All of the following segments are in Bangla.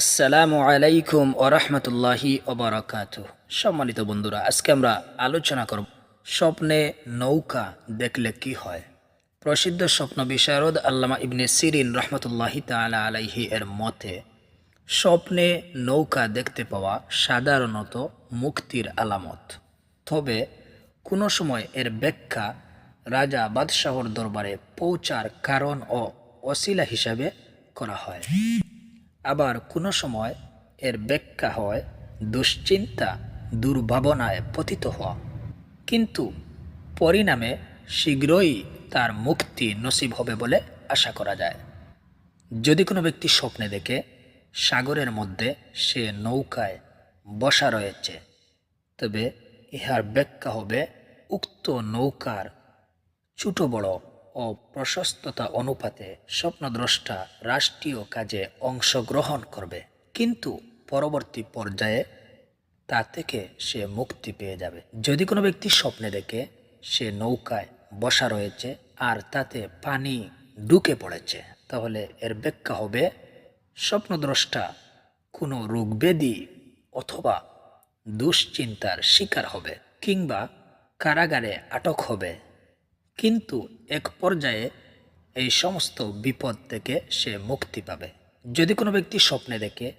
আসসালামু আলাইকুম ওরহমতুল্লাহি ওবরাকাত সম্মানিত বন্ধুরা, আজকে আমরা আলোচনা করব স্বপ্নে নৌকা দেখলে কি হয়? প্রসিদ্ধ স্বপ্ন বিশারদ আল্লামা ইবনে সিরিন রহমতুল্লাহি তালা আলাইহি এর মতে, স্বপ্নে নৌকা দেখতে পাওয়া সাধারণত মুক্তির আলামত। তবে কোনো সময় এর ব্যাখ্যা রাজা বাদশাহর দরবারে পৌঁছার কারণ ও অশিলা হিসাবে করা হয়। আবার কোনো সময় এর ব্যাখ্যা হয় দুশ্চিন্তা, দুর্ভাবনায় পতিত হওয়া। কিন্তু পরিণামে শীঘ্রই তার মুক্তি নসিব হবে বলে আশা করা যায়। যদি কোনো ব্যক্তি স্বপ্নে দেখে, সাগরের মধ্যে সে নৌকায় বসা রয়েছে, তবে ইহার ব্যাখ্যা হবে উক্ত নৌকার ছোট বড় ও প্রশস্ততা অনুপাতে স্বপ্নদ্রষ্টা রাষ্ট্রীয় কাজে অংশগ্রহণ করবে। কিন্তু পরবর্তী পর্যায়ে তা থেকে সে মুক্তি পেয়ে যাবে। যদি কোনো ব্যক্তি স্বপ্নে দেখে, সে নৌকায় বসা রয়েছে আর তাতে পানি ঢুকে পড়েছে, তাহলে এর ব্যাখ্যা হবে, স্বপ্নদ্রষ্টা কোনো রোগব্যাধি অথবা দুশ্চিন্তার শিকার হবে কিংবা কারাগারে আটক হবে। কিন্তু এক পর্যায়ে এই সমস্ত বিপদ থেকে সে মুক্তি পাবে। যদি কোনো ব্যক্তি স্বপ্নে দেখে,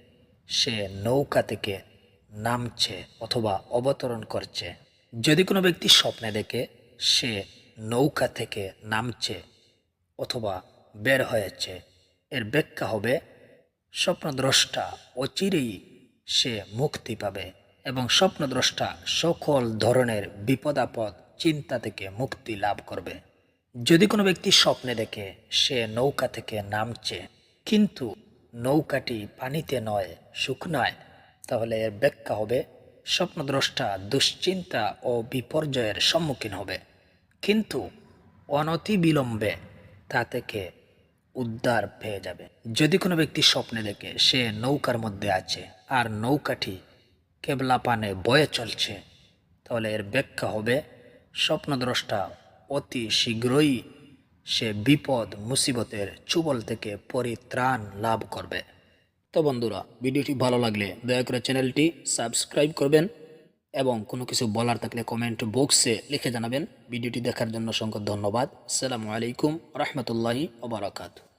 সে নৌকা থেকে নামছে অথবা অবতরণ করছে। যদি কোনো ব্যক্তি স্বপ্নে দেখে, সে নৌকা থেকে নামছে অথবা বের হয়েছে, এর ব্যাখ্যা হবে, স্বপ্নদ্রষ্টা অচিরেই সে মুক্তি পাবে এবং স্বপ্নদ্রষ্টা সকল ধরনের বিপদাপদ চিন্তা থেকে মুক্তি লাভ করবে। যদি কোনো ব্যক্তি স্বপ্নে দেখে, সে নৌকা থেকে নামছে, কিন্তু নৌকাটি পানিতে নয় শুকনায় তাহলে এর ব্যাখ্যা হবে, স্বপ্নদ্রষ্টা দুশ্চিন্তা ও বিপর্যয়ের সম্মুখীন হবে। কিন্তু অনতি বিলম্বে তা থেকে উদ্ধার পেয়ে যাবে। যদি কোনো ব্যক্তি স্বপ্নে দেখে, সে নৌকার মধ্যে আছে, আর নৌকাটি কেবলা পানে বয়ে চলছে, তাহলে এর ব্যাখ্যা হবে স্বপ্নদ্রষ্টা অতি শীঘ্রই সে বিপদ, মুসিবতের চুবল থেকে পরিত্রাণ লাভ করবে। তো বন্ধুরা, ভিডিওটি ভালো লাগলে দয়া করে চ্যানেলটি সাবস্ক্রাইব করবেন এবং কোনো কিছু বলার থাকলে কমেন্ট বক্সে লিখে জানাবেন। ভিডিওটি দেখার জন্য অসংখ্য ধন্যবাদ। আসসালামু আলাইকুম রহমতুল্লাহি ওবরাকাতু।